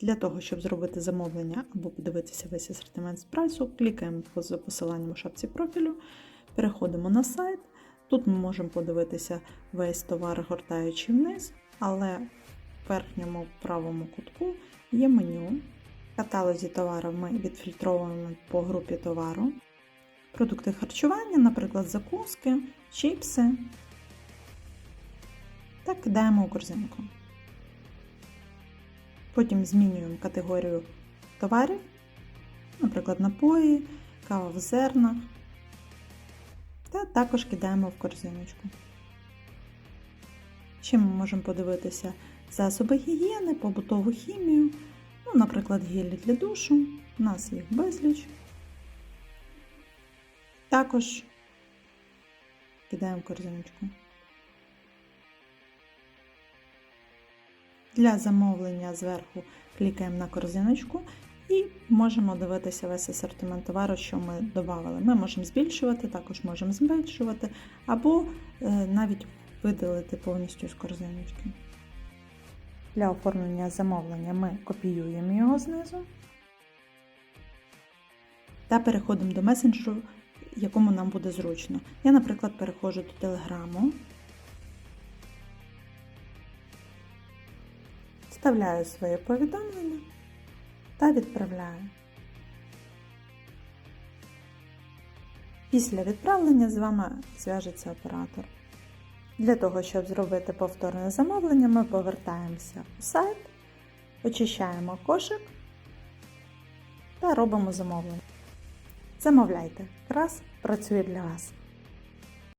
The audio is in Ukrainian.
Для того, щоб зробити замовлення або подивитися весь асортимент з прайсу, клікаємо за посиланням у шапці профілю, переходимо на сайт. Тут ми можемо подивитися весь товар, гортаючи вниз, але в верхньому правому кутку є меню. Каталозі товарів ми відфільтровуємо по групі товару. Продукти харчування, наприклад, закуски, чіпси. Та кидаємо у корзинку. Потім змінюємо категорію товарів, наприклад, напої, кава в зернах. Та також кидаємо в корзиночку. Ще ми можемо подивитися засоби гігієни, побутову хімію, ну, наприклад, гелі для душу. У нас їх безліч. Також кидаємо корзиночку. Для замовлення зверху клікаємо на корзиночку і можемо дивитися весь асортимент товару, що ми додали. Ми можемо збільшувати, також можемо зменшувати, або е, навіть видалити повністю з корзиночки. Для оформлення замовлення ми копіюємо його знизу та переходимо до месенджеру, якому нам буде зручно. Я, наприклад, переходжу до Телеграму. Вставляю своє повідомлення та відправляю. Після відправлення з вами зв'яжеться оператор. Для того, щоб зробити повторне замовлення, ми повертаємося у сайт, очищаємо кошик та робимо замовлення. Замовляйте, крас працює для вас.